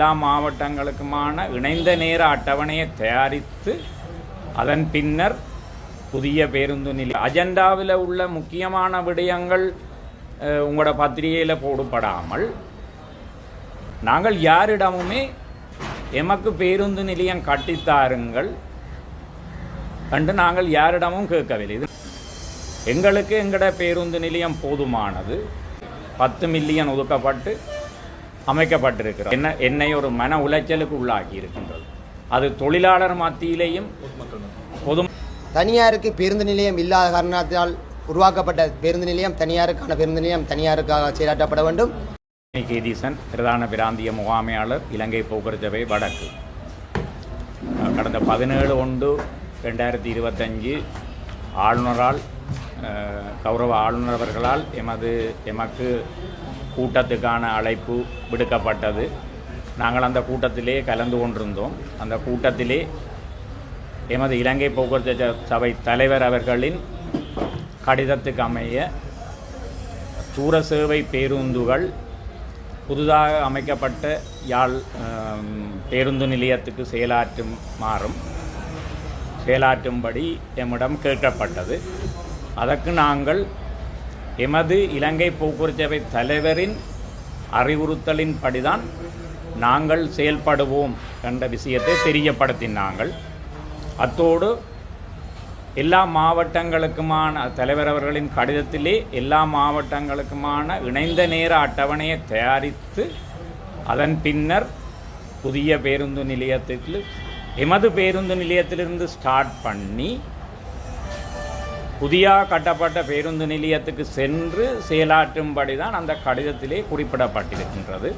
எல்லா மாவட்டங்களுக்குமான இணைந்த நேர அட்டவணையை தயாரித்து அதன் பின்னர் புதிய பேருந்து நிலையம் அஜெண்டாவில் உள்ள முக்கியமான விடயங்கள் உங்களோட பத்திரிகையில் போடப்படாமல் நாங்கள் யாரிடமுமே எமக்கு பேருந்து நிலையம் கட்டித்தாருங்கள் கண்டு நாங்கள் யாரிடமும் கேட்கவில்லை. இது எங்களுக்கு எங்கட பேருந்து நிலையம் போதுமானது? பத்து மில்லியன் ஒதுக்கப்பட்டு அமைக்கப்பட்டிருக்கிறது என்ன என்னை ஒரு மன உளைச்சலுக்கு உள்ளாக்கி இருக்கின்றது. அது தொழிலாளர் மத்தியிலேயும் பொது தனியாருக்கு பேருந்து நிலையம் இல்லாத காரணத்தால் உருவாக்கப்பட்ட பேருந்து நிலையம் தனியாருக்கான பேருந்து நிலையம் தனியாருக்காக செயலாற்றப்பட வேண்டும். கேதீசன் பிரதான பிராந்திய முகாமையாளர் இலங்கை போக்குவரத்து சபை வடக்கு கடந்த பதினேழு ஒன்று ரெண்டாயிரத்தி இருபத்தஞ்சு ஆளுநரால் கௌரவ ஆளுநர் அவர்களால் எமது எமக்கு கூட்டத்துக்கான அழைப்பு விடுக்கப்பட்டது. நாங்கள் அந்த கூட்டத்திலே கலந்து கொண்டிருந்தோம். அந்த கூட்டத்திலே எமது இலங்கை போக்குவரத்து சபை தலைவர் அவர்களின் கடிதத்துக்கு அமைய தூர சேவை பேருந்துகள் புதிதாக அமைக்கப்பட்ட யாழ் பேருந்து நிலையத்துக்கு செயலாற்றும் மாறும். செயலாற்றும்படி எம்மிடம் கேட்கப்பட்டது. அதற்கு நாங்கள் எமது இலங்கை போக்குவரத்து சபை தலைவரின் அறிவுறுத்தலின்படிதான் நாங்கள் செயல்படுவோம் என்ற விஷயத்தை தெரியப்படுத்தினாங்கள் அத்தோடு எல்லா மாவட்டங்களுக்குமான தலைவர் அவர்களின் கடிதத்திலே எல்லா மாவட்டங்களுக்குமான இணைந்த நேர அட்டவணையை தயாரித்து அதன் பின்னர் புதிய பேருந்து நிலையத்தில் எமது பேருந்து நிலையத்திலிருந்து ஸ்டார்ட் பண்ணி புதியாக கட்டப்பட்ட பேருந்து நிலையத்துக்கு சென்று செயலாற்றும்படி தான் அந்த கடிதத்திலே குறிப்பிடப்பட்டிருக்கின்றது.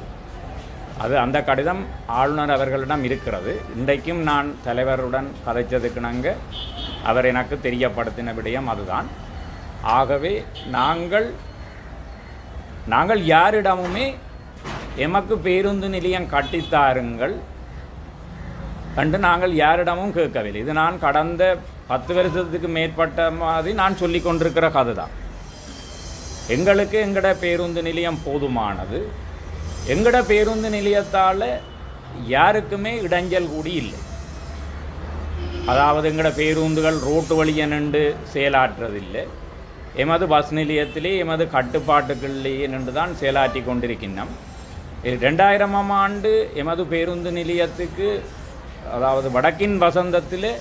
அது அந்த கடிதம் ஆளுநர் அவர்களிடம் இருக்கிறது. இன்றைக்கும் நான் தலைவருடன் கதைச்சதுக்கு நாங்கள் அவர் எனக்கு தெரியப்படுத்தின விடயம் அதுதான். ஆகவே நாங்கள் நாங்கள் யாரிடமுமே எமக்கு பேருந்து நிலையம் கட்டித்தாருங்கள் கண்டு நாங்கள் யாரிடமும் கேட்கவில்லை. இது நான் கடந்த பத்து வருஷத்துக்கு மேற்பட்ட மாதிரி நான் சொல்லி கொண்டிருக்கிற கதை தான். எங்களுக்கு எங்கட பேருந்து நிலையம் போதுமானது. எங்கட பேருந்து நிலையத்தால் யாருக்குமே இடைஞ்சல் கூடி இல்லை. அதாவது எங்கட பேருந்துகள் ரோட்டு வழியை நின்று செயலாற்றுறதில்லை. எமது பஸ் நிலையத்திலே எமது கட்டுப்பாட்டுகளிலேயே நின்று தான் செயலாற்றி கொண்டிருக்கின்றோம் ரெண்டாயிரமாம் ஆண்டு எமது பேருந்து நிலையத்துக்கு அதாவது வடக்கின் வசந்தத்தில்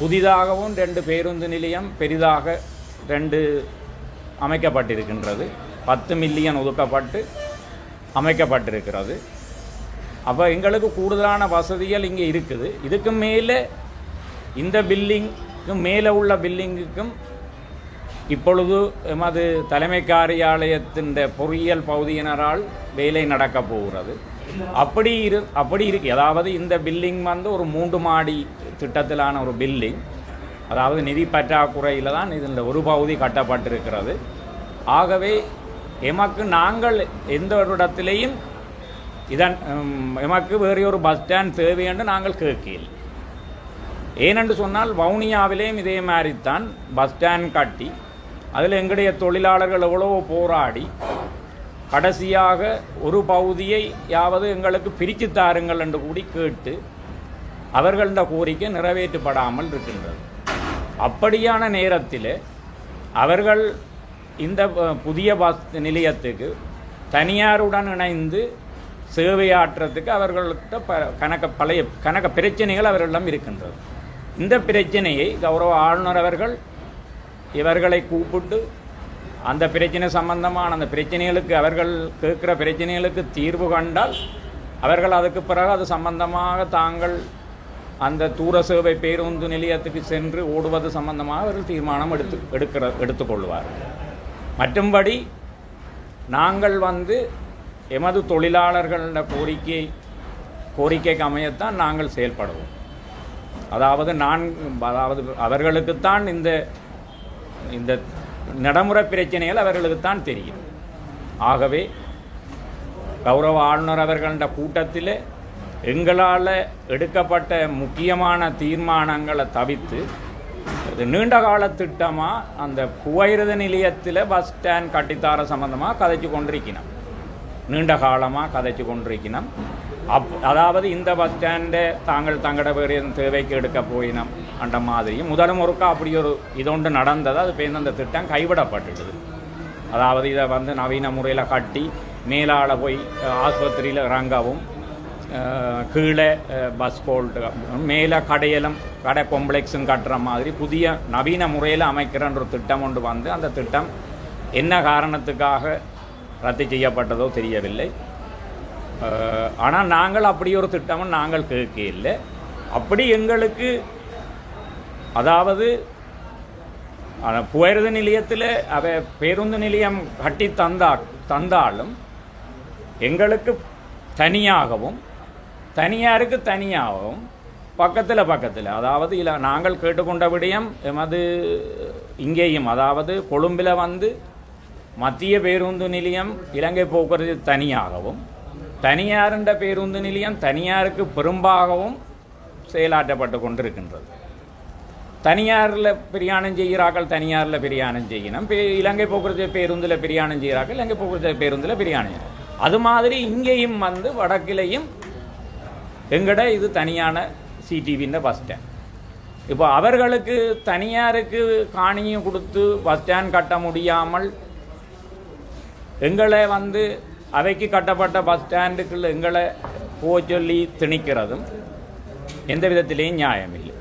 புதிதாகவும் ரெண்டு பேருந்து நிலையம் பெரிதாக ரெண்டு அமைக்கப்பட்டிருக்கின்றது. பத்து மில்லியன் ஒதுக்கப்பட்டு அமைக்கப்பட்டிருக்கிறது. அப்போ எங்களுக்கு கூடுதலான வசதிகள் இங்கே இருக்குது. இதுக்கு மேலே இந்த பில்டிங்க்கு மேலே உள்ள பில்டிங்குக்கும் இப்பொழுது எமது தலைமை காரியாலயத்தின் பொறியியல் பகுதியினரால் வேலை நடக்கப் போகிறது. அப்படி இரு அப்படி இருக்கு. அதாவது இந்த பில்டிங் வந்து ஒரு மூன்று மாடி திட்டத்திலான ஒரு பில்டிங் அதாவது நிதி பற்றாக்குறையில் தான் இதில் ஒரு பகுதி கட்டப்பட்டிருக்கிறது. ஆகவே எமக்கு நாங்கள் எந்த ஒரு இடத்திலையும் இதன் எமக்கு வேறு ஒரு பஸ் ஸ்டாண்ட் தேவை என்று நாங்கள் கேட்கல ஏனென்று சொன்னால் வவுனியாவிலேயும் இதே மாதிரி தான் பஸ் ஸ்டாண்ட் கட்டி அதில் எங்களுடைய தொழிலாளர்கள் எவ்வளவோ போராடி கடைசியாக ஒரு பகுதியை யாவது எங்களுக்கு பிரித்து தாருங்கள் என்று கூடி கேட்டு அவர்கள கோரிக்கை நிறைவேற்றப்படாமல் இருக்கின்றது. அப்படியான நேரத்தில் அவர்கள் இந்த புதிய பஸ் நிலையத்துக்கு தனியாருடன் இணைந்து சேவையாற்றுறதுக்கு அவர்கள்ட்ட ப கணக்க பழைய கணக்க பிரச்சனைகள் அவர்களிடம் இருக்கின்றது. இந்த பிரச்சனையை கௌரவ ஆளுநர் அவர்கள் இவர்களை கூப்பிட்டு அந்த பிரச்சனை சம்பந்தமான அந்த பிரச்சனைகளுக்கு அவர்கள் கேட்குற பிரச்சனைகளுக்கு தீர்வு கண்டால் அவர்கள் அதுக்கு பிறகு அது சம்பந்தமாக தாங்கள் அந்த தூர சேவை பேருந்து நிலையத்துக்கு சென்று ஓடுவது சம்பந்தமாக அவர்கள் தீர்மானம் எடுத்து எடுக்கிற எடுத்துக்கொள்வார். மற்றும்படி நாங்கள் வந்து எமது தொழிலாளர்கள கோரிக்கை கோரிக்கைக்கு அமையத்தான் நாங்கள் செயல்படுவோம். அதாவது நான் அதாவது அவர்களுக்குத்தான் இந்த இந்த நடைமுறை பிரச்சனைகள் அவர்களுக்குத்தான் தெரியும். ஆகவே கௌரவ ஆளுநர் அவர்கள கூட்டத்தில் எங்களால் எடுக்கப்பட்ட முக்கியமான தீர்மானங்களை தவிர்த்து அது நீண்ட கால திட்டமாக அந்த புகையிரத நிலையத்தில் பஸ் ஸ்டாண்ட் கட்டித்தார சம்பந்தமாக கதைச்சு கொண்டிருக்கணும் நீண்ட காலமாக கதைச்சு கொண்டிருக்கணும் அப் அதாவது இந்த பஸ் ஸ்டாண்டை தாங்கள் தங்கட பேர் தேவைக்கு எடுக்க போயினோம் அந்த மாதிரியும் முதல் ஒருக்கா அப்படி ஒரு இதொன்று நடந்தது அது பேருந்து அந்த திட்டம் கைவிடப்பட்டுடுது அதாவது இதை வந்து நவீன முறையில் கட்டி மேலால் போய் ஆஸ்பத்திரியில் இறங்கவும் கீழே பஸ் போல்ட்டு மேலே கடையிலும் கடை காம்ப்ளெக்ஸும் கட்டுற மாதிரி புதிய நவீன முறையில் அமைக்கிறன்ற ஒரு திட்டம் ஒன்று வந்து அந்த திட்டம் என்ன காரணத்துக்காக ரத்து செய்யப்பட்டதோ தெரியவில்லை. ஆனால் நாங்கள் அப்படி ஒரு திட்டமும் நாங்கள் கேட்க இல்லை அப்படி எங்களுக்கு அதாவது ஆனா, நிலையத்தில் அவ பேருந்து நிலையம் கட்டி தந்தா தந்தாலும் எங்களுக்கு தனியாகவும் தனியாருக்கு தனியாகவும் பக்கத்தில் பக்கத்தில் அதாவது இல்லை நாங்கள் கேட்டுக்கொண்ட விடயம் எமது இங்கேயும் அதாவது கொழும்பில் வந்து மத்திய பேருந்து நிலையம் இலங்கை போக்குவரத்து தனியாகவும் தனியாருண்ட பேருந்து நிலையம் தனியாருக்கு பெரும்பாகவும் செயலாற்றப்பட்டு கொண்டிருக்கின்றது. தனியாரில் பிரியாணம் செய்கிறார்கள் தனியாரில் பிரியாணம் செய்யணும். பே இலங்கை போக்குவரத்து பேருந்தில் பிரியாணம் செய்கிறார்கள் இலங்கை போக்குவரத்து பேருந்தில் பிரியாணம் செய்யணும். அது மாதிரி இங்கேயும் வந்து வடக்கிலையும் எங்கட இது தனியான சிடிவின்ற பஸ் ஸ்டாண்ட் இப்போ அவர்களுக்கு தனியாருக்கு காணியும் கொடுத்து பஸ் ஸ்டாண்ட் கட்ட முடியாமல் எங்களை வந்து அவைக்கு கட்டப்பட்ட பஸ் ஸ்டாண்டுக்குள்ள எங்களை போக சொல்லி திணிக்கிறதும் எந்த விதத்திலேயும் நியாயம் இல்லை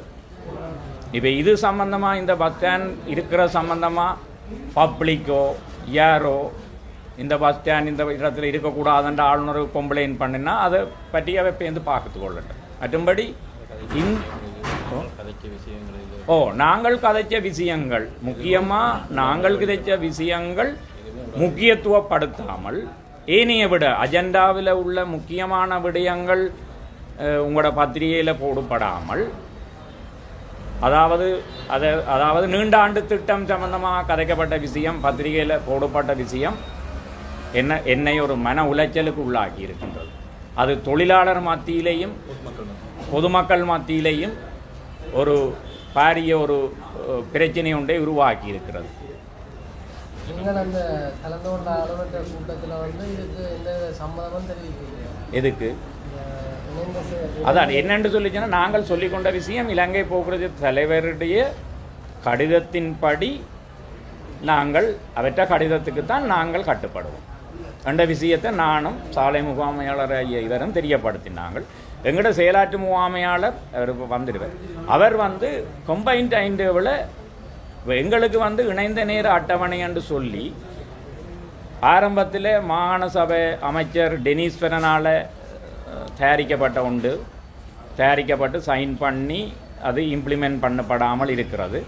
இப்போ இது சம்பந்தமாக இந்த பஸ் ஸ்டாண்ட் இருக்கிற சம்பந்தமாக பப்ளிக்கோ யாரோ இந்த பஸ் ஸ்டாண்ட் இந்த இடத்துல இருக்கக்கூடாதுன்ற ஆளுநர் கம்ப்ளைண்ட் பண்ணினா அதை பற்றி அவை பேர்ந்து பார்த்து கொள்ளட்டும். மற்றும்படி இந் ஓ நாங்கள் கதைச்ச விஷயங்கள் முக்கியமாக நாங்கள் கதைச்ச விஷயங்கள் முக்கியத்துவப்படுத்தாமல் ஏனைய விட அஜெண்டாவில் உள்ள முக்கியமான விடயங்கள் உங்களோட பத்திரிகையில் போடப்படாமல் அதாவது அதை அதாவது நீண்ட ஆண்டு திட்டம் சம்பந்தமாக கதைக்கப்பட்ட விஷயம் பத்திரிகையில் போடப்பட்ட விஷயம் என்ன என்னை ஒரு மன உளைச்சலுக்கு உள்ளாக்கி இருக்கின்றது. அது தொழிலாளர் மத்தியிலேயும் பொதுமக்கள் மத்தியிலேயும் ஒரு பாரிய ஒரு பிரச்சனை ஒன்றை உருவாக்கி இருக்கிறது. நீங்கள் அந்த கலந்து கொண்ட அலுவலக கூட்டத்தில் வந்து இதுக்கு எந்த சம்மதமும் தெரிவிக்கலையா எதுக்கு? அதான் என்னென்று சொல்லிச்சுன்னா நாங்கள் சொல்லிக்கொண்ட விஷயம் இலங்கை போக்குவரத்து தலைவருடைய கடிதத்தின்படி நாங்கள் அவற்ற கடிதத்துக்கு தான் நாங்கள் கட்டுப்படுவோம். என்ற விஷயத்தை நானும் சாலை முகாமையாளர் ஐயா இவரும் தெரியப்படுத்தினாங்கள் எங்கட செயலாற்று முகாமையாளர் அவர் வந்துடுவார் அவர் வந்து கொம்பைன் டைம் எங்களுக்கு வந்து இணைந்த நேர அட்டவணை என்று சொல்லி ஆரம்பத்தில் மாகாண சபை அமைச்சர் டெனீஸ்வரனால் தயாரிக்கப்பட்ட உண்டு. தயாரிக்கப்பட்டு சைன் பண்ணி அது இம்ப்ளிமெண்ட் பண்ணப்படாமல் இருக்கிறது.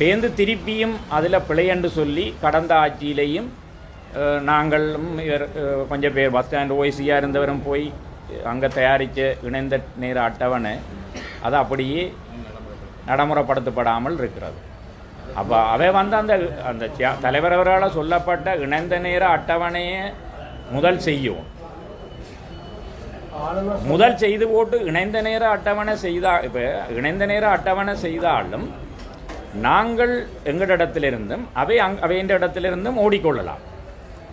பேந்து திருப்பியும் அதில் பிழையென்று சொல்லி கடந்த ஆட்சியிலையும் நாங்களும் இவர், கொஞ்சம் பேர் பஸ் ஸ்டாண்ட் ஓய்சியாக இருந்தவரும் போய் அங்கே தயாரித்த இணைந்த நேர அட்டவணை அது அப்படியே நடைமுறைப்படுத்தப்படாமல் இருக்கிறது. அப்போ அவன் வந்து அந்த அந்த தலைவர் அவர்களால் சொல்லப்பட்ட இணைந்த நேர அட்டவணையை முதல் செய்யும். முதல் செய்து போட்டு இணைந்த நேர அட்டவணை செய்தா இப்போ இணைந்த நேர அட்டவணை செய்தாலும் நாங்கள் எங்களிடத்திலிருந்தும் அவை அங் அவையின் இடத்திலிருந்தும் ஓடிக்கொள்ளலாம்.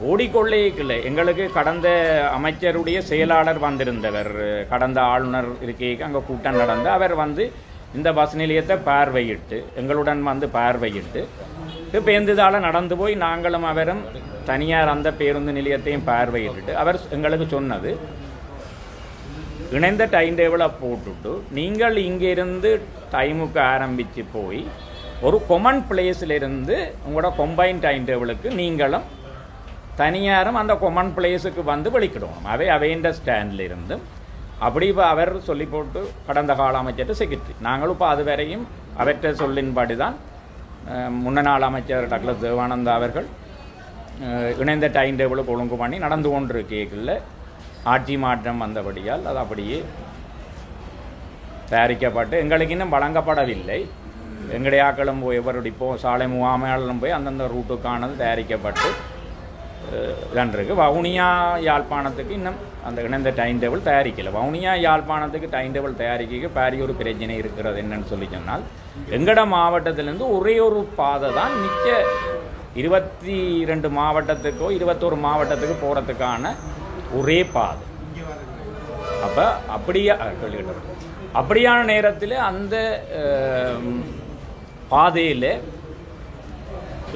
ஓடிக்கொள்ளேக்கில்லை. எங்களுக்கு கடந்த அமைச்சருடைய செயலாளர் வந்திருந்தவர் கடந்த ஆளுநர் இருக்கைக்கு அங்கே கூட்டம் நடந்து அவர் வந்து இந்த பஸ் நிலையத்தை பார்வையிட்டு எங்களுடன் வந்து பார்வையிட்டு பேருந்துதால் நடந்து போய் நாங்களும் அவரும் தனியார் அந்த பேருந்து நிலையத்தையும் பார்வையிட்டு அவர் எங்களுக்கு சொன்னது இணைந்த டைம் டேபிளை போட்டுட்டு நீங்கள் இங்கிருந்து டைமுக்கு ஆரம்பித்து போய் ஒரு கொமன் இருந்து உங்களோட கொம்பைன் டைம் டேபிளுக்கு நீங்களும் தனியாரும் அந்த கொமன் பிளேஸுக்கு வந்து வெளிக்கிடுவோம் அவை அவைன்ற ஸ்டாண்டில் இருந்து அப்படி இப்போ அவர் சொல்லி போட்டு கடந்த கால அமைச்சர்கிட்ட செக்ரட்டரி நாங்களும் இப்போ அது வரையும் அவற்றை சொல்லின்படி தான் முன்ன நாள் அமைச்சர் டக்ளஸ் தேவானந்தா அவர்கள் இணைந்த டைம் டேபிளுக்கு ஒழுங்கு பண்ணி நடந்து கொண்டிருக்கேக்கில் ஆட்சி மாற்றம் வந்தபடியால் அது அப்படியே தயாரிக்கப்பட்டு எங்களுக்கு இன்னும் வழங்கப்படவில்லை. எங்களுடைய ஆக்களும் போய் எவருடைய இப்போ சாலை முகாமையாளரும் போய் அந்தந்த ரூட்டுக்கானது தயாரிக்கப்பட்டு இதான் வவுனியா யாழ்ப்பாணத்துக்கு இன்னும் அந்த இணைந்த டைம் டேபிள் தயாரிக்கலை. வவுனியா யாழ்ப்பாணத்துக்கு டைம் டேபிள் தயாரிக்க பாரிய ஒரு பிரச்சனை இருக்கிறது என்னன்னு சொல்லி சொன்னால் எங்கட மாவட்டத்திலேருந்து ஒரே ஒரு பாதை தான் மிச்ச இருபத்தி ரெண்டு மாவட்டத்துக்கோ இருபத்தோரு மாவட்டத்துக்கு போகிறதுக்கான ஒரே பாதை. அப்போ அப்படியா சொல்லிக்கிட்டு அப்படியான நேரத்தில் அந்த பாதையில்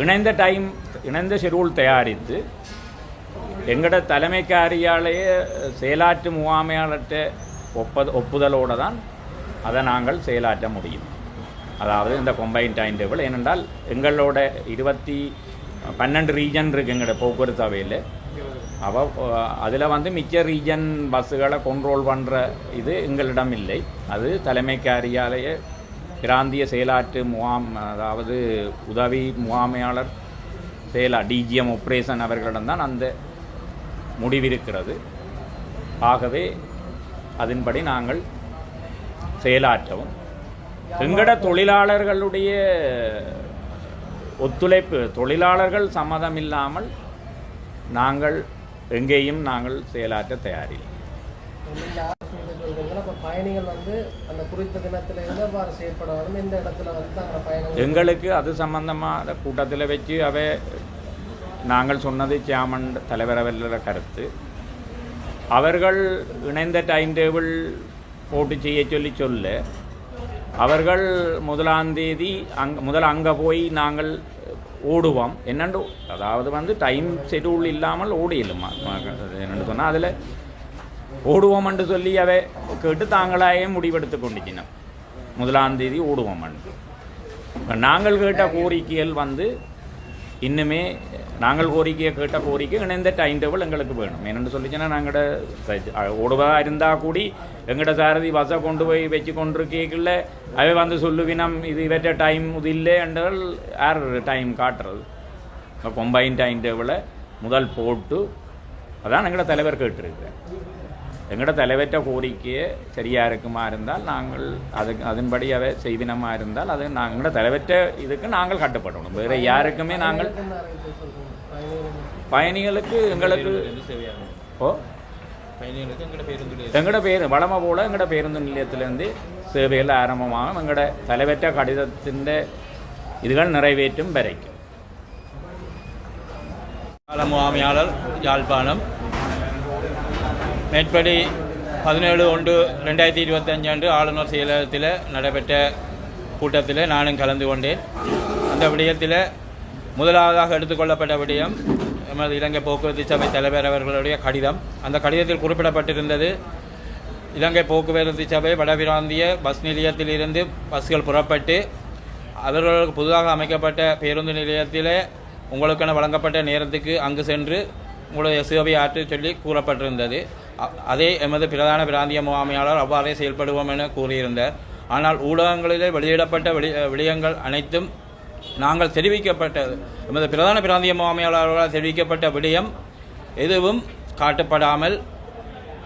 இணைந்த டைம் இணைந்த ஷெடியூல் தயாரித்து எங்களோட தலைமை காரியாலய செயலாற்று முகாமையாளர்கிட்ட ஒப்ப ஒப்புதலோடு தான் அதை நாங்கள் செயலாற்ற முடியும். அதாவது இந்த கொம்பைன் டைம் டேபிள் ஏனென்றால் எங்களோட இருபத்தி பன்னெண்டு ரீஜன் இருக்குது எங்களோட போக்குவரத்து அவையில் அவ அதில் வந்து மிச்ச ரீஜன் பஸ்ஸுகளை கண்ட்ரோல் பண்ணுற இது எங்களிடம் இல்லை. அது தலைமை காரியாலய பிராந்திய செயலாற்று முகாம் அதாவது உதவி முகாமையாளர் செயலா டிஜிஎம் ஒப்ரேஷன் அவர்களிடம் தான் அந்த முடிவிருக்கிறது. ஆகவே அதன்படி நாங்கள் செயலாற்றவும். எங்கட தொழிலாளர்களுடைய ஒத்துழைப்பு தொழிலாளர்கள் சம்மதம் இல்லாமல் நாங்கள் எங்கேயும் நாங்கள் செயலாற்ற தயாரில்லை. எங்களுக்கு அது சம்பந்தமாக கூட்டத்தில் வச்சு அவை நாங்கள் சொன்னது சேமன் தலைவர் கருத்து. அவர்கள் இணைந்த டைம் டேபிள் போட்டு செய்ய சொல்லி சொல்ல அவர்கள் முதலாம் தேதி அங் முதல் அங்கே போய் நாங்கள் ஓடுவோம். என்னென்று அதாவது வந்து டைம் ஷெடியூல் இல்லாமல் ஓடியில்லுமா என்னென்னு சொன்னால் அதில் ஓடுவோம்னு சொல்லி அவை கேட்டு தாங்களாயே முடிவெடுத்து கொண்டுச்சினோம் முதலாம் தேதி ஓடுவோம்னு. நாங்கள் கேட்ட கோரிக்கைகள் வந்து இன்னுமே நாங்கள் கோரிக்கையை கேட்ட கோரிக்கை இணைந்த டைம் டேபிள் எங்களுக்கு வேணும் என்னென்னு சொல்லிச்சுன்னா நாங்களோட ஓடுவதாக இருந்தால் கூடி எங்கள்கிட்ட சாரதி பஸ்ஸை கொண்டு போய் வச்சு கொண்டு அவை வந்து சொல்லுவினம் இது இவற்ற டைம் இது இல்லை என்றால் யார் டைம் காட்டுறது இப்போ கொம்பைன் டைம் டேபிளை முதல் போட்டு அதான் எங்களோட தலைவர் கேட்டிருக்கிறேன் எங்களோட தலைவற்ற கோரிக்கையை சரியாக இருக்குமா இருந்தால் நாங்கள் அது அதன்படி அவை செய்தினமா இருந்தால் அது நாங்கள் எங்களோட தலைவற்ற இதுக்கு நாங்கள் கட்டுப்படணும். வேறு யாருக்குமே நாங்கள் பயணிகளுக்கு எங்களுக்கு ஓ? பயணிகளுக்கு எங்களோட பேர் வளமை போல எங்களோட பேருந்து நிலையத்திலேருந்து சேவைகள் ஆரம்பமாகும். எங்களோட தலைவற்ற கடிதத்தின் இதுகள் நிறைவேற்றும் வரைக்கும். முகாமையாளர் யாழ்ப்பாணம். மேற்படி பதினேழு ஒன்று ரெண்டாயிரத்தி இருபத்தஞ்சு அன்று ஆளுநர் செயலகத்தில் நடைபெற்ற கூட்டத்தில் நானும் கலந்து கொண்டேன். அந்த விடயத்தில் முதலாவதாக எடுத்துக்கொள்ளப்பட்ட விடயம் எமது இலங்கை போக்குவரத்து சபை தலைவர் அவர்களுடைய கடிதம். அந்த கடிதத்தில் குறிப்பிடப்பட்டிருந்தது இலங்கை போக்குவரத்து சபை வடபிராந்திய பஸ் நிலையத்திலிருந்து பஸ்கள் புறப்பட்டு அவர்களுக்கு புதிதாக அமைக்கப்பட்ட பேருந்து நிலையத்தில் உங்களுக்கென வழங்கப்பட்ட நேரத்துக்கு அங்கு சென்று உங்களுடைய சேவை ஆற்ற சொல்லி கூறப்பட்டிருந்தது. அதே எமது பிரதான பிராந்திய முகாமையாளர் அவ்வாறே செயல்படுவோம் என கூறியிருந்தார். ஆனால் ஊடகங்களிலே வெளியிடப்பட்ட வெளி விடயங்கள் அனைத்தும் நாங்கள் தெரிவிக்கப்பட்ட எமது பிரதான பிராந்திய முகாமையாளர்களால் தெரிவிக்கப்பட்ட விடயம் எதுவும் காட்டப்படாமல்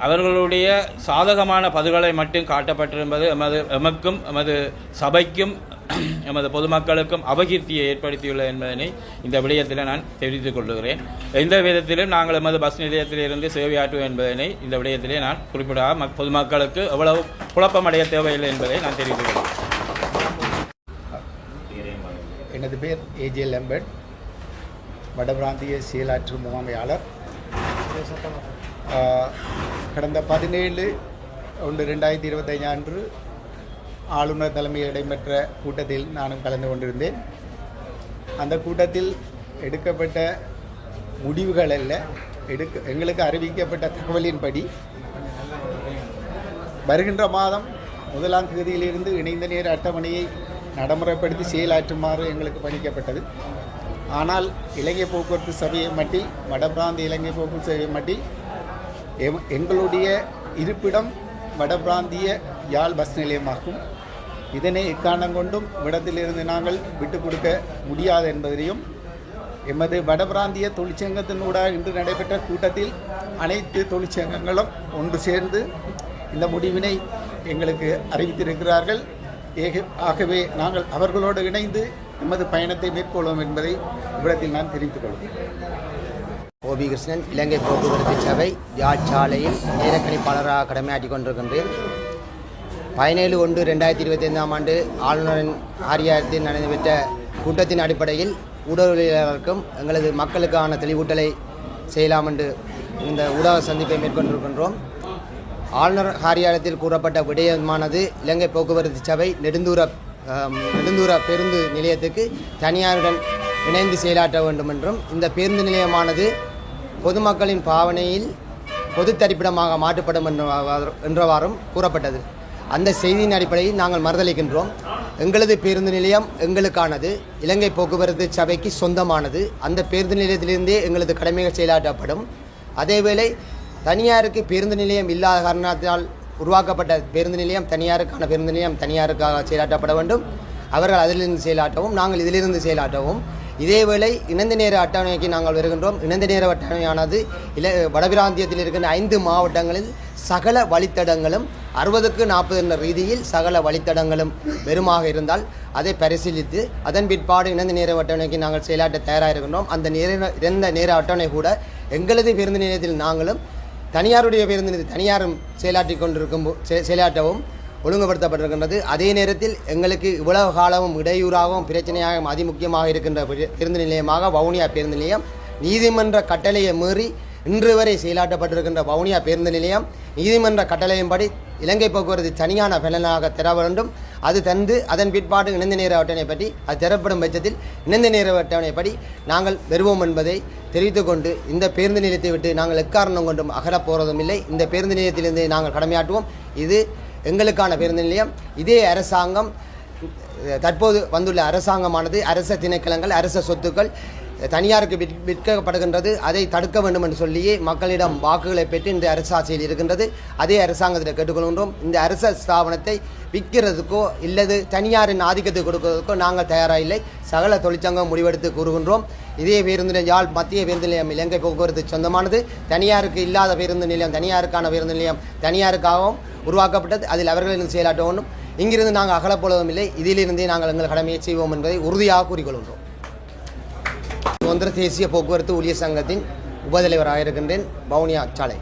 அவர்களுடைய சாதகமான பதுகளை மட்டும் காட்டப்பட்டிருப்பது எமது எமக்கும் எமது சபைக்கும் எமது பொதுமக்களுக்கும் அபகீர்த்தியை ஏற்படுத்தியுள்ளது என்பதனை இந்த விடயத்தில் நான் தெரிவித்துக் கொள்கிறேன் எந்த விதத்திலும் நாங்கள் எமது பஸ் நிலையத்திலிருந்து சேவையாற்றுவோம் என்பதனை இந்த விடயத்திலே நான் குறிப்பிடாக பொதுமக்களுக்கு எவ்வளவு குழப்பமடைய தேவையில்லை என்பதை நான் தெரிவித்துக் கொள்கிறேன். எனது பேர் ஏஜே லெம்பர்ட். வடபிராந்திய செயலாற்று முகாமையாளர். கடந்த பதினேழு ஒன்று ரெண்டாயிரத்தி இருபத்தைந்து அன்று ஆளுநர் தலைமையில் இடம்பெற்ற கூட்டத்தில் நானும் கலந்து கொண்டிருந்தேன். அந்த கூட்டத்தில் எடுக்கப்பட்ட முடிவுகள் அல்ல எடுக்க எங்களுக்கு அறிவிக்கப்பட்ட தகவலின்படி வருகின்ற மாதம் முதலாம் தேதியிலிருந்து இணைந்த நேர அட்டவணையை நடைமுறைப்படுத்தி செயலாற்றுமாறு எங்களுக்கு பணிக்கப்பட்டது. ஆனால் இலங்கை போக்குவரத்து சபையை மட்டில் வடபிராந்த இலங்கை போக்குவரத்து சபையை மட்டில் எங்களுடைய இருப்பிடம் வடபிராந்திய யாழ் பஸ் நிலையமாகும் இதனை எக்காரணம் கொண்டும் விடத்திலிருந்து நாங்கள் விட்டுக் கொடுக்க முடியாது என்பதையும் எமது வடபிராந்திய தொழிற்சங்கத்தினூடாக இன்று நடைபெற்ற கூட்டத்தில் அனைத்து தொழிற்சங்கங்களும் ஒன்று சேர்ந்து இந்த முடிவினை எங்களுக்கு அறிவித்திருக்கிறார்கள். ஏக ஆகவே நாங்கள் அவர்களோடு இணைந்து எமது பயணத்தை மேற்கொள்வோம் என்பதை இவ்விடத்தில் நான் தெரிவித்துக் கொள்கிறேன். ஓபி கிருஷ்ணன் இலங்கை போக்குவரத்து சபை யாழ்ச்சாலையில் நேரக்கணிப்பாளராக கடமையாற்றி கொண்டிருக்கின்றேன். பதினேழு ஒன்று ரெண்டாயிரத்தி இருபத்தைந்தாம் ஆண்டு ஆளுநரின் ஆரியாரத்தில் நடைபெற்ற கூட்டத்தின் அடிப்படையில் ஊடகவியலாளருக்கும் எங்களது மக்களுக்கான தெளிவூட்டலை செய்யலாம் என்று இந்த ஊடக சந்திப்பை மேற்கொண்டிருக்கின்றோம். ஆளுநர் காரியாலயத்தில் கூறப்பட்ட விடயமானது இலங்கை போக்குவரத்து சபை நெடுந்தூர நெடுந்தூர பேருந்து நிலையத்துக்கு தனியாருடன் இணைந்து செயலாற்ற வேண்டும் என்றும் இந்த பேருந்து நிலையமானது பொதுமக்களின் பாவனையில் பொது தரிப்பிடமாக மாற்றப்படும் என்றவாறும் கூறப்பட்டது. அந்த செய்தியின் அடிப்படையில் நாங்கள் மறுதளிக்கின்றோம். எங்களது பேருந்து நிலையம் எங்களுக்கானது. இலங்கை போக்குவரத்து சபைக்கு சொந்தமானது. அந்த பேருந்து நிலையத்திலிருந்தே எங்களது கடமைகள் செயலாற்றப்படும். அதேவேளை தனியாருக்கு பேருந்து நிலையம் இல்லாத காரணத்தால் உருவாக்கப்பட்ட பேருந்து நிலையம் தனியாருக்கான பேருந்து நிலையம் தனியாருக்காக செயலாற்றப்பட வேண்டும். அவர்கள் அதிலிருந்து செயலாற்றவும் நாங்கள் இதிலிருந்து செயலாற்றவும். இதேவேளை இணைந்த நேர அட்டவணைக்கு நாங்கள் வருகின்றோம். இணைந்த நேர அட்டவணையானது இல வடபிராந்தியத்தில் இருக்கின்ற ஐந்து மாவட்டங்களில் சகல வழித்தடங்களும் அறுபதுக்கு நாற்பது என்ற ரீதியில் சகல வழித்தடங்களும் வெறுமாக இருந்தால் அதை பரிசீலித்து அதன் பிற்பாடு இணைந்த நேர அட்டவணைக்கு நாங்கள் செயலாட்ட தயாராக இருக்கின்றோம் அந்த நேர இறந்த நேர அட்டவணை கூட எங்களது பேருந்து நிலையத்தில் நாங்களும் தனியாருடைய பேருந்து நிலையத்தில் தனியாரும் செயலாற்றி கொண்டிருக்கும் செயலாற்றவும் ஒழுங்குபடுத்தப்பட்டிருக்கின்றது. அதே நேரத்தில் எங்களுக்கு இவ்வளவு காலமும் இடையூறாகவும் பிரச்சனையாகவும் அதிமுக்கியமாக இருக்கின்ற பேருந்து நிலையமாக வவுனியா பேருந்து நிலையம் நீதிமன்ற கட்டளையை மீறி இன்று வரை செயலாற்றப்பட்டிருக்கின்ற வவுனியா பேருந்து நிலையம் நீதிமன்ற கட்டளையின்படி இலங்கை போக்குவரத்து தனியான பலனாக தர வேண்டும். அது தந்து அதன் பிற்பாடு இணைந்த நேர அட்டவணை பற்றி அது தரப்படும் பட்சத்தில் இணைந்த நேர அட்டவணைப்படி நாங்கள் பெறுவோம் என்பதை தெரிவித்துக் கொண்டு இந்த பேருந்து நிலையத்தை விட்டு நாங்கள் எக்காரணம் கொண்டும் அகலப் போவதும் இல்லை. இந்த பேருந்து நிலையத்திலிருந்து நாங்கள் கடமையாற்றுவோம். இது எங்களுக்கான பேருந்து நிலையம். இதே அரசாங்கம் தற்போது வந்துள்ள அரசாங்கமானது அரச திணைக்களங்கள் அரச சொத்துக்கள் தனியாருக்கு விற் விற்கப்படுகின்றது. அதை தடுக்க வேண்டும் என்று சொல்லியே மக்களிடம் வாக்குகளை பெற்று இந்த அரசாட்சியில் இருக்கின்றது. அதே அரசாங்கத்தில் கேட்டுக்கொள்கின்றோம். இந்த அரச ஸ்தாபனத்தை விற்கிறதுக்கோ இல்லது தனியாரின் ஆதிக்கத்தை கொடுக்கிறதுக்கோ நாங்கள் தயாராக இல்லை சகல தொழிற்சங்கம் முடிவெடுத்து கூறுகின்றோம். இதே பேருந்து நிலையம் மத்திய பேருந்து நிலையம் இலங்கை போக்குவரத்து சொந்தமானது. தனியாருக்கு இல்லாத பேருந்து நிலையம் தனியாருக்கான பேருந்து நிலையம் தனியாருக்காகவும் உருவாக்கப்பட்டது. அதில் அவர்களின் செயலாட்ட ஒன்றும் இங்கிருந்து நாங்கள் அகலப்போவதும் இல்லை. இதிலிருந்தே நாங்கள் எங்கள் கடமையை செய்வோம் என்பதை உறுதியாக கூறிக்கொள்கின்றோம். சுதந்திர தேசிய போக்குவரத்து ஊழியர் சங்கத்தின் உபதலைவராக இருக்கின்றேன் வவுனியா சாலை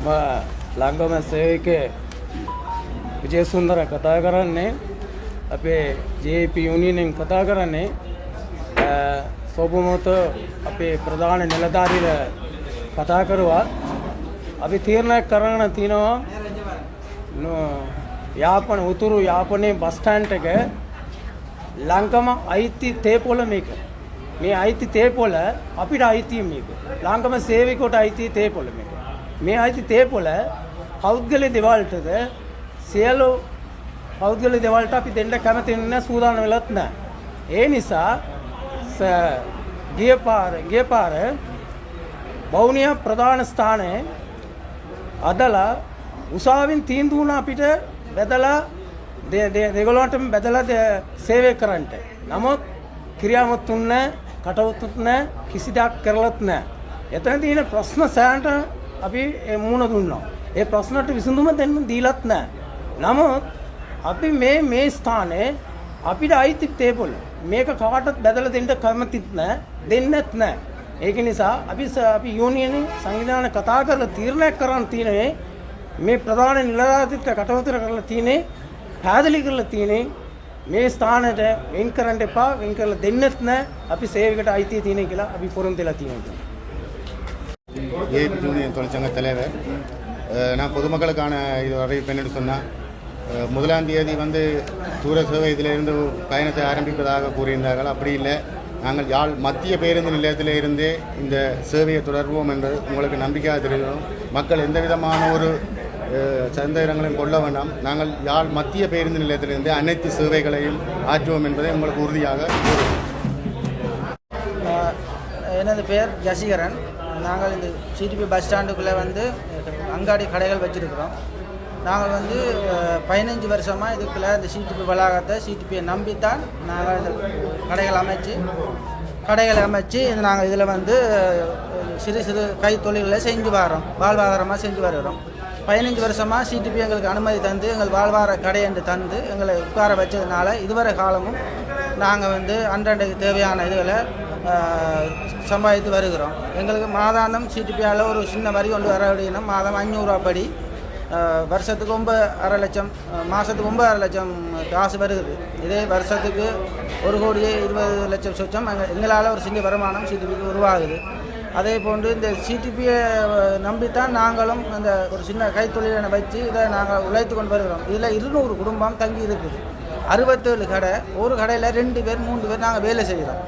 ම ලංගම සේවක විජයසුන්දර කතා කරන්නේ අපේ ජප යුනියනෙන් කතා කරන්නේ සොබමොත අපේ ප්‍රධාන නිලධාරිල කතා කරුවා අපි තීරණයක් කරන්න තියෙනවා නො- යාපන උතුරු යාපනයේ බස්ටන්ට එක ලංකම අයිති තේපොල මේක මේ අයිති තේපොල අපිට අයිතිය මේක. ලංකම සේවිකොට අයිති තේපොල මේක. මේ අයිති තේපොල පෞද්ගල දෙවල්ටද සියලු පෞද්ගල දෙවල්ට අපි දෙන්න කැමතින්න සූදාන වෙලත් නෑ ඒ නිසා ස- ගිය පාර ගිය පාර බෞනිය ප්‍රධාන ස්ථානය අදලා උසාවින් තීන්දු වුණ අපිට බැදලා දෙ- දෙ- දෙගොල්ලන්ටම බැදලා දෙ- සේවය කරන්නට. නමුත් ක්‍රියාවත් උන්න කටවුතුත් නෑ කිසි දෙයක් කරලත් නෑ. එතන තියෙන ප්‍රශ්න සෑන්ට අපි ඒ මුණ දුන්නා. ඒ ප්‍රශ්නට විසඳුම දෙන්න දීලත් නෑ. නමුත් අපි මේ මේ ස්ථානයේ අපිට අයිති තේපොල මේක කාටත් බැදල දෙන්න කැමතිත් නෑ දෙන්නත් නෑ. ඒක නිසා අපි ස- අපි යුනියන සංවිධාන කතා කරලා තීරණයක් කරන්න තියෙනවේ මේ ප්‍රධාන නිලධාරිත්ව කටයුතු කරලා තියෙන්නේ පැහැදිලි කරලා තියෙන්නේ මේ ස්ථානයට වෙන් කරන්න එපා වෙන් කරලා දෙන්නෙත් නෑ අපි සේවකට අයිතිය තියෙන කියලා අපි පොරොන්දු වෙලා තියෙනවා. ஏபி யூனியன் தொழிற்சங்க தலைவர் அஹ், நான் பொதுமக்களுக்கான இது அறிவிப்பு என்னன்னு சொன்னால் முதலாம் தேதி வந்து தூர சேவை இதிலிருந்து பயணத்தை ஆரம்பிப்பதாக கூறியிருந்தார்கள் அப்படி இல்லை நாங்கள் யாழ் மத்திய பேருந்து நிலையத்தில் இருந்தே இந்த சேவையை தொடர்வோம் என்று உங்களுக்கு நம்பிக்கையாக தெரிவிக்கிறோம் மக்கள் எந்த விதமான ஒரு அஹ், சந்தேகங்களையும் கொள்ள வேண்டாம். நாங்கள் யாழ் மத்திய பேருந்து நிலையத்திலிருந்து அனைத்து சேவைகளையும் ஆற்றுவோம் என்பதை உங்களுக்கு உறுதியாக எனது பெயர் ஜசிகரன். நாங்கள் இந்த சிடிபி பஸ் ஸ்டாண்டுக்குள்ளே வந்து அங்காடி கடைகள் வச்சுருக்கிறோம். நாங்கள் வந்து பதினஞ்சு வருஷமாக இதுக்குள்ளே இந்த சிடிபி வளாகத்தை சிடிபியை நம்பித்தான் நாங்கள் இந்த கடைகள் அமைச்சு கடைகளை அமைச்சு நாங்கள் இதில் வந்து சிறு சிறு கைத்தொழில்களை செஞ்சு வரோம் வாழ்வாதாரமாக செஞ்சு வருகிறோம். பதினஞ்சு வருஷமாக சிடிபி எங்களுக்கு அனுமதி தந்து எங்கள் வாழ்வார கடை என்று தந்து எங்களை உட்கார வச்சதுனால இதுவரை காலமும் நாங்கள் வந்து அன்றன்றைக்கு தேவையான இதுகளை சம்பாதித்து வருகிறோம். எங்களுக்கு மாதாந்தம் சிடிபியால் ஒரு சின்ன வரி கொண்டு வர அப்படின்னா மாதம் அஞ்சூறுரூவா படி வருஷத்துக்கு ஒம்பது அரை லட்சம் மாதத்துக்கு ஒம்பது அரை லட்சம் காசு வருகிறது. இதே வருஷத்துக்கு ஒரு கோடியே இருபது லட்சம் சொச்சம் எங்கள் எங்களால் ஒரு சின்ன வருமானம் சிடிபிக்கு உருவாகுது. அதே போன்று இந்த சிடிபியை நம்பித்தான் நாங்களும் அந்த ஒரு சின்ன கைத்தொழிலை வச்சு இதை நாங்கள் உழைத்து கொண்டு வருகிறோம். இதில் இருநூறு குடும்பம் தங்கி இருக்குது. அறுபத்தேழு கடை. ஒரு கடையில் ரெண்டு பேர் மூன்று பேர் நாங்கள் வேலை செய்கிறோம்.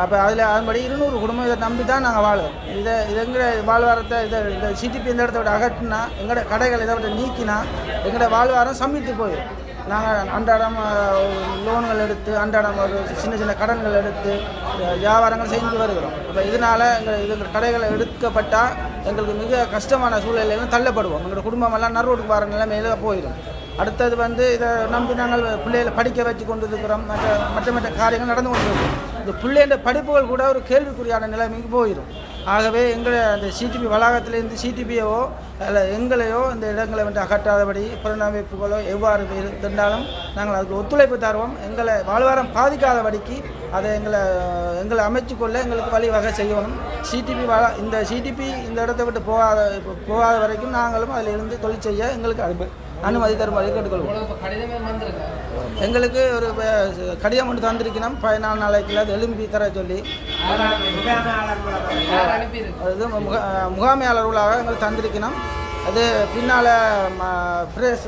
அப்போ அதில் அதன்படி இருநூறு குடும்பம் இதை நம்பி தான் நாங்கள் வாழுறோம் இதை இது எங்களை வாழ்வாரத்தை இதை இந்த சிடிபி இந்த இடத்த விட அகற்றினா எங்களோட கடைகள் இதை விட நீக்கினா எங்களோட வாழ்வாரம் சம்மித்து போயிடும். நாங்கள் அன்றாடம் லோன்கள் எடுத்து அன்றாடம் ஒரு சின்ன சின்ன கடன்கள் எடுத்து வியாபாரங்கள் செய்து வருகிறோம். இப்போ இதனால் எங்கள் இது கடைகளை எடுக்கப்பட்டால் எங்களுக்கு மிக கஷ்டமான சூழ்நிலையிலும் தள்ளப்படுவோம். எங்களோட குடும்பமெல்லாம் எல்லாம் வர நிலைமையில போயிடும். அடுத்தது வந்து இதை நம்பி நாங்கள் பிள்ளைகளை படிக்க வச்சு கொண்டு இருக்கிறோம் மற்ற மற்ற மற்ற காரியங்கள் நடந்து கொண்டு இருக்கிறோம் இந்த பிள்ளைன்ற படிப்புகள் கூட ஒரு கேள்விக்குறியான நிலைமைக்கு போயிடும். ஆகவே எங்களை அந்த சிடிபி வளாகத்திலேருந்து சிடிபியவோ அல்ல எங்களையோ இந்த இடங்களை வந்து அகற்றாதபடி புலனமைப்புகளோ எவ்வாறு இருந்தாலும் நாங்கள் அதுக்கு ஒத்துழைப்பு தருவோம். எங்களை வாழ்வாரம் பாதிக்காதபடிக்கு அதை எங்களை எங்களை அமைச்சுக்கொள்ள எங்களுக்கு வழிவகை செய்யணும். சிடிபி வள இந்த சிடிபி இந்த இடத்தை விட்டு போகாத போகாத வரைக்கும் நாங்களும் அதில் இருந்து தொழில் செய்ய எங்களுக்கு அனுமதி அனுமதி தருமாறு கேட்டுக்கொள்வோம். எங்களுக்கு ஒரு கடிதம் ஒன்று தந்திருக்கணும். பதினாலு நாளைக்குள்ள அது எலும்பி தர சொல்லி முகாமையாளர்களாக எங்களுக்கு தந்திருக்கணும். அது பின்னால் பிரதேச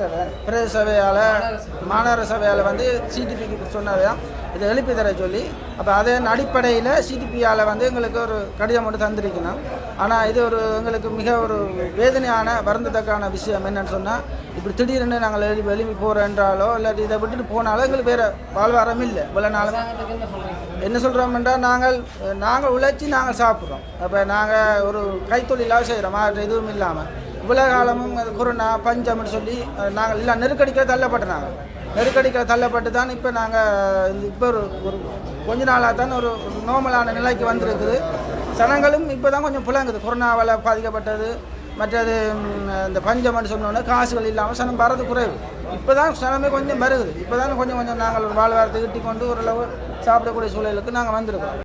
பிரேசவையால் சபையால் மாநகர சபையால் வந்து சிடிபிக்கு சொன்னதையும் இதை எழுப்பி தர சொல்லி. அப்போ அதன் அடிப்படையில் சிடிபியால் வந்து எங்களுக்கு ஒரு கடிதம் மட்டும் தந்திருக்கணும். ஆனால் இது ஒரு எங்களுக்கு மிக ஒரு வேதனையான வருந்தத்தக்கான விஷயம் என்னன்னு சொன்னால் இப்படி திடீர்னு நாங்கள் எழுப்பி எழுப்பி போகிறோன்றாலோ இல்லாட்டி இதை விட்டுட்டு போனாலோ எங்களுக்கு வேறு வாழ்வாரம் இல்லை. இவ்வளோ நாளும் என்ன சொல்றீங்க சொல்கிறோம்ன்றா நாங்கள் நாங்கள் உழைச்சி நாங்கள் சாப்பிட்றோம். அப்போ நாங்கள் ஒரு கைத்தொழிலாக செய்கிறோம் அது எதுவும் இல்லாமல் இவ்வளோ காலமும் அது கொரோனா பஞ்சம்னு சொல்லி நாங்கள் இல்லை நெருக்கடிக்கிற தள்ளப்பட்டு நெருக்கடிக்கிற தள்ளப்பட்டு தான் இப்போ நாங்கள் இப்போ ஒரு ஒரு கொஞ்ச நாளாக தான் ஒரு நார்மலான நிலைக்கு வந்திருக்குது. சனங்களும் இப்போ தான் கொஞ்சம் புலங்குது. கொரோனாவால் பாதிக்கப்பட்டது மற்றது இந்த பஞ்சம்னு சொன்னோன்னே காசுகள் இல்லாமல் சனம் வரது குறைவு. இப்போ தான் சனமே கொஞ்சம் வருகுது இப்போ தான் கொஞ்சம் கொஞ்சம் நாங்கள் ஒரு வாழ்வாரத்தை ஈட்டி கொண்டு ஓரளவு சாப்பிடக்கூடிய சூழலுக்கு நாங்கள் வந்திருக்கோம்.